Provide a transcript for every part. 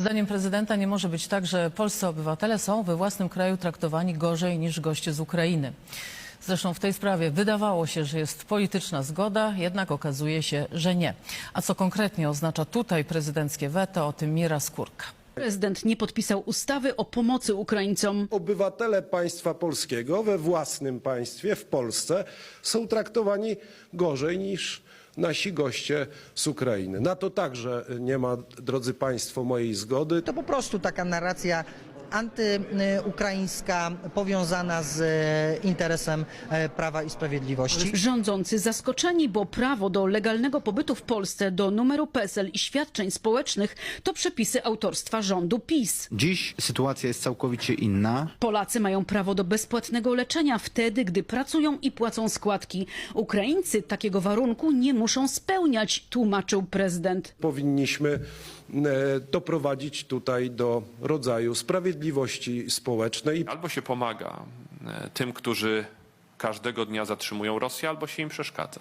Zdaniem prezydenta nie może być tak, że polscy obywatele są we własnym kraju traktowani gorzej niż goście z Ukrainy. Zresztą w tej sprawie wydawało się, że jest polityczna zgoda, jednak okazuje się, że nie. A co konkretnie oznacza tutaj prezydenckie weto, o tym Mira Skórka. Prezydent nie podpisał ustawy o pomocy Ukraińcom. obywatele państwa polskiego we własnym państwie, w Polsce, są traktowani gorzej niż nasi goście z Ukrainy. Na to także nie ma, drodzy Państwo, mojej zgody. To po prostu taka narracja antyukraińska powiązana z e, interesem e, Prawa i Sprawiedliwości. Rządzący zaskoczeni, bo prawo do legalnego pobytu w Polsce, do numeru PESEL i świadczeń społecznych to przepisy autorstwa rządu PiS. Dziś sytuacja jest całkowicie inna. Polacy mają prawo do bezpłatnego leczenia wtedy, gdy pracują i płacą składki. Ukraińcy takiego warunku nie muszą spełniać, tłumaczył prezydent. Powinniśmy e, doprowadzić tutaj do rodzaju sprawiedliwości społecznej. Albo się pomaga e, tym, którzy każdego dnia zatrzymują Rosję, albo się im przeszkadza.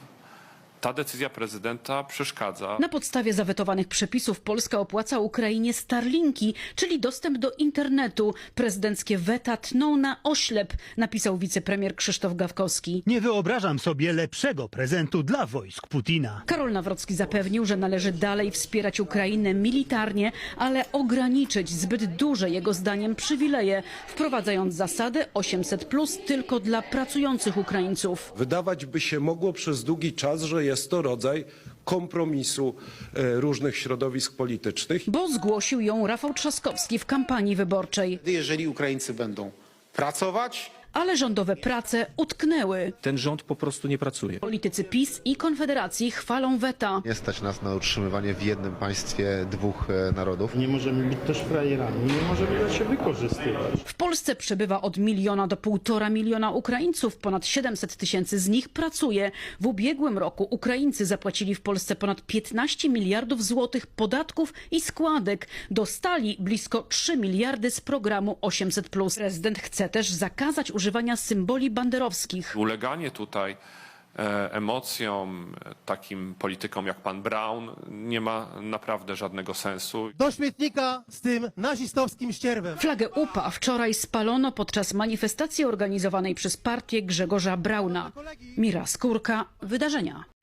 Ta decyzja prezydenta przeszkadza. Na podstawie zawetowanych przepisów Polska opłaca Ukrainie Starlinki, czyli dostęp do internetu. Prezydenckie weta tną na oślep, napisał wicepremier Krzysztof Gawkowski. Nie wyobrażam sobie lepszego prezentu dla wojsk Putina. Karol Nawrocki zapewnił, że należy dalej wspierać Ukrainę militarnie, ale ograniczyć zbyt duże jego zdaniem przywileje, wprowadzając zasadę 800 plus tylko dla pracujących Ukraińców. Wydawać by się mogło przez długi czas, że jest to rodzaj kompromisu e, różnych środowisk politycznych. Bo zgłosił ją Rafał Trzaskowski w kampanii wyborczej. Jeżeli Ukraińcy będą pracować, Ale rządowe prace utknęły. Ten rząd po prostu nie pracuje. Politycy PiS i Konfederacji chwalą weta. Nie stać nas na utrzymywanie w jednym państwie dwóch e, narodów. Nie możemy być też frajerami, nie możemy dać się wykorzystywać. W Polsce przebywa od miliona do półtora miliona Ukraińców. Ponad 700 tysięcy z nich pracuje. W ubiegłym roku Ukraińcy zapłacili w Polsce ponad 15 miliardów złotych podatków i składek. Dostali blisko 3 miliardy z programu 800+. Prezydent chce też zakazać używania symboli banderowskich. Uleganie tutaj e, emocjom, e, takim politykom jak pan Brown, nie ma naprawdę żadnego sensu. Do śmietnika z tym nazistowskim ścierwem. Flagę UPA wczoraj spalono podczas manifestacji organizowanej przez partię Grzegorza Brauna. Mira Skórka, wydarzenia.